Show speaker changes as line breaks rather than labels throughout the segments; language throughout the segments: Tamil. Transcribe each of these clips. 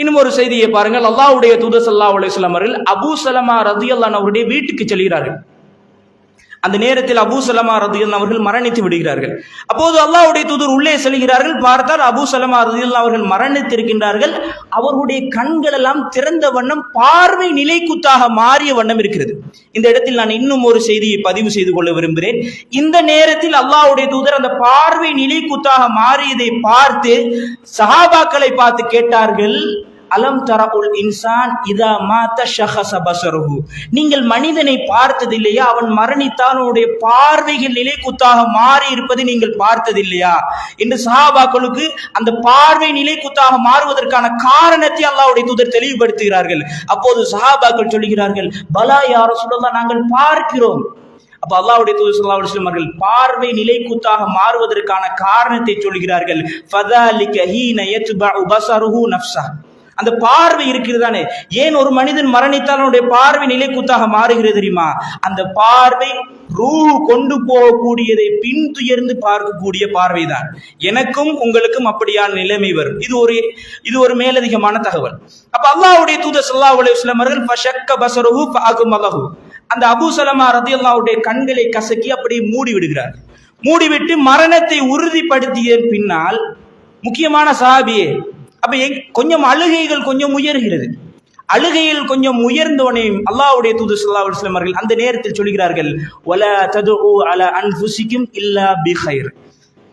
இன்னும் ஒரு செய்தியை பாருங்கள். அல்லாவுடைய தூதர் சல்லா அலைஹி வஸல்லம் அவர்கள் அபூ சலமா ரதியல்லாஹு அவருடைய வீட்டுக்கு செல்கிறார்கள். அந்த நேரத்தில் அபூ சலமா ரதியல் அவர்கள் மரணித்து விடுகிறார்கள். அப்போது அல்லாவுடைய தூதர் உள்ளே செல்கிறார்கள். பார்த்தால் அபு சலமா ரதியல் அவர்கள் மரணித்திருக்கின்றார்கள். அவர்களுடைய கண்கள் எல்லாம் திறந்த வண்ணம் பார்வை நிலைக்குத்தாக மாறிய வண்ணம் இருக்கிறது. இந்த இடத்தில் நான் இன்னும் ஒரு செய்தியை பதிவு செய்து கொள்ள விரும்புகிறேன். இந்த நேரத்தில் அல்லாவுடைய தூதர் அந்த பார்வை நிலைக்குத்தாக மாறியதை பார்த்து சஹாபாக்களை பார்த்து கேட்டார்கள். அலம் தரவுல் இன்சான் இதா மாத்த ஷஹச பசருஹு. நீங்கள் மனிதனை பார்த்ததில்லையா? அவன் மரணித்தால் உன்னுடைய பார்வைகள் நிலை குத்தாக மாறி இருப்பதை நீங்கள் பார்த்ததில்லையா? என்று சஹாபாக்களுக்கு அந்த பார்வை நிலை குத்தாக மாறுவதற்கான காரணத்தை அல்லாவுடைய தூதர் தெளிவுபடுத்துகிறார்கள். அப்போது சஹாபாக்கள் சொல்லுகிறார்கள் பலா யார சொல்லலாம் நாங்கள் பார்க்கிறோம். அப்ப அல்லாவுடைய தூதர் ஸல்லல்லாஹு அலுவலம் அவர்கள் பார்வை நிலை குத்தாக மாறுவதற்கான காரணத்தை சொல்கிறார்கள் ஃபதாலிக ஹீன யத்பஉ பஸருஹு நஃப்சா அந்த பார்வை இருக்கிறது தானே? ஏன் ஒரு மனிதன் மரணித்தால் அவனுடைய பார்வை நிலைக்குத்தாக மாறுகிறது தெரியுமா? அந்த பார்வை ரூ கொண்டு போகக்கூடியதை பின்துயர்ந்து பார்க்கக்கூடிய பார்வைதான். எனக்கும் உங்களுக்கும் அப்படியான நிலைமை வரும். இது ஒரு இது ஒரு மேலதிகமான தகவல். அப்ப அல்லாவுடைய தூத சல்லா அலைஹி வஸல்லம் பசக்க ஃபஷக்க பாகும் ஃபஅகுமலஹு. அந்த அபூ சலமா ரதியல்லாஹுடைய கண்களை கசக்கி அப்படியே மூடி விடுகிறார். மூடிவிட்டு மரணத்தை உறுதிப்படுத்திய பின்னால் முக்கியமான சாபியே அப்போ எங்- கொஞ்சம் அழுகைகள் கொஞ்சம் உயர்கிறது. அழுகையில் கொஞ்சம் உயர்ந்தவனையும் அல்லாவுடைய தூது சல்லா அலைஹி அவர்கள் அந்த நேரத்தில் சொல்கிறார்கள் வல ஓ அல அன்புசிக்கும் இல்லா பிஹைர்.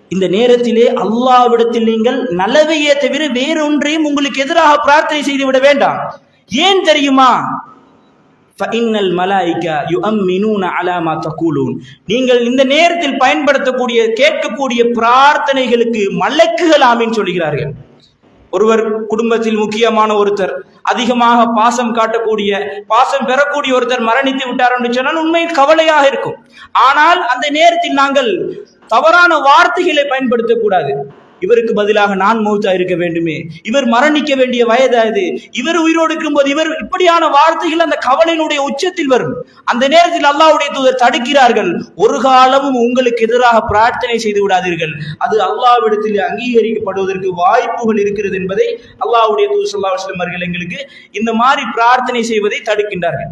இந்த நேரத்திலே அல்லாவிடத்தில் நீங்கள் நல்லவையே தவிர வேறொன்றையும் உங்களுக்கு எதிராக பிரார்த்தனை செய்து விட வேண்டாம். ஏன் தெரியுமா? ஃபஇன்னல் மலாயிகா யுஅம்மினூன அலா மா தகூலூன். நீங்கள் இந்த நேரத்தில் பயன்படுத்தக்கூடிய கேட்கக்கூடிய பிரார்த்தனைகளுக்கு மலக்குகள் ஆமீன் சொல்கிறார்கள். ஒருவர் குடும்பத்தில் முக்கியமான ஒருத்தர் அதிகமாக பாசம் காட்டக்கூடிய பாசம் பெறக்கூடிய ஒருத்தர் மரணித்து விட்டார் என்று சொன்னால் உண்மையில் கவலையாக இருக்கும். ஆனால் அந்த நேரத்தில் நாங்கள் தவறான வார்த்தைகளை பயன்படுத்தக்கூடாது. இவருக்கு பதிலாக நான் மௌத்தா இருக்க வேண்டுமே. இவர் மரணிக்க வேண்டிய வயதா இது இவர் உயிரோடு இருக்கும்போது இவர் இப்படியான வார்த்தைகள் அந்த கவலையினுடைய உச்சத்தில் வரும். அந்த நேரத்தில் அல்லாவுடைய தூதர் தடுக்கிறார்கள். ஒரு காலமும் உங்களுக்கு எதிராக பிரார்த்தனை செய்து விடாதீர்கள். அது அல்லாவிடத்தில் அங்கீகரிக்கப்படுவதற்கு வாய்ப்புகள் இருக்கிறது என்பதை அல்லாஹ்வுடைய தூதர் ஸல்லல்லாஹு அவர்கள் எங்களுக்கு இந்த மாதிரி பிரார்த்தனை செய்வதை தடுக்கின்றார்கள்.